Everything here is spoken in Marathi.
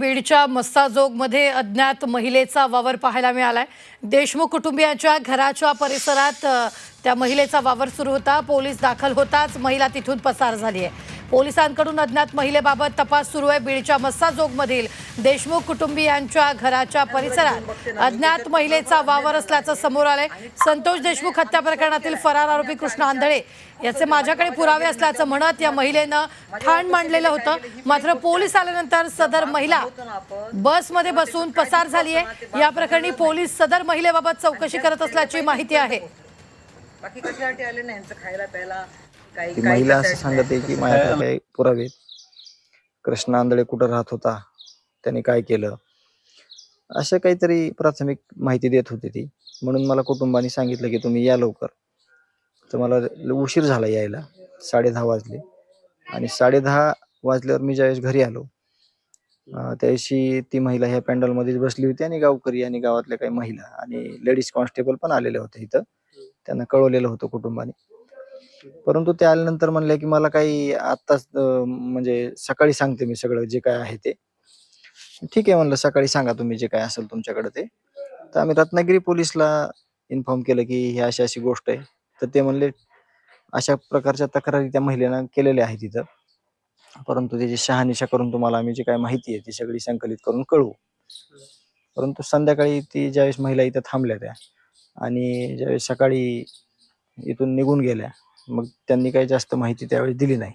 बीडच्या मस्साजोगमध्ये अज्ञात महिलेचा वावर पाहायला मिळालाय. देशमुख कुटुंबियांच्या घराच्या परिसरात त्या महिलेचा वावर सुरू होता. पोलीस दाखल होताच महिला तिथून पसार झाली आहे पोलिसांकडून अज्ञात महिलेबाबत तपास सुरू आहे. बीडच्या मस्ताजोगमधील देशमुख कुटुंबियांच्या घराच्या परिसरात अज्ञात महिलेचा वावर असल्याचं समोर आलंय. संतोष देशमुख हत्या प्रकरणातील फरार आरोपी कृष्ण आंधळे याचे माझ्याकडे पुरावे असल्याचं म्हणत या महिलेनं ठाण मांडलेलं होतं. मात्र पोलीस आल्यानंतर सदर महिला बसमध्ये बसून पसार झाली आहे. या प्रकरणी पोलीस सदर महिलेबाबत चौकशी करत असल्याची माहिती आहे. बाकी कशासाठी आले नाही? यांचं खायला प्यायला काही ती काही महिला असं सांगत आहे की माझ्याकडे पुरावे. कृष्ण आंधळे कुठं राहत होता? त्याने काय केलं? अशा काहीतरी प्राथमिक माहिती देत होती ती. म्हणून मला कुटुंबाने सांगितलं की तुम्ही या लवकर. तर मला उशीर झाला यायला. साडे दहा वाजले. आणि साडे दहा वाजल्यावर मी ज्यावेळेस घरी आलो अं, ती महिला ह्या पॅन्डलमध्येच बसली होती आणि गावकरी आणि गावातल्या काही महिला आणि लेडीज कॉन्स्टेबल पण आलेले होते इथं. त्यांना कळवलेलं होतं कुटुंबाने. परंतु ते आल्यानंतर म्हणले की मला काही आत्ताच म्हणजे सकाळी सांगते मी सगळं जे काय आहे ते. ठीक आहे म्हणलं सकाळी सांगा तुम्ही जे काय असेल तुमच्याकडे ते. तर आम्ही रत्नागिरी पोलीसला इन्फॉर्म केलं की ही अशी अशी गोष्ट आहे. तर ते म्हणले अशा प्रकारच्या तक्रारी त्या महिलेनं केलेल्या आहेत तिथं परंतु त्याची शहानिशा करून तुम्हाला आम्ही जी काय माहिती आहे ती सगळी संकलित करून कळवू. परंतु संध्याकाळी ती ज्यावेळेस महिला इथं थांबल्या त्या आणि ज्यावेळेस सकाळी इथून निघून गेल्या मग त्यांनी काही जास्त माहिती त्यावेळी दिली नाही.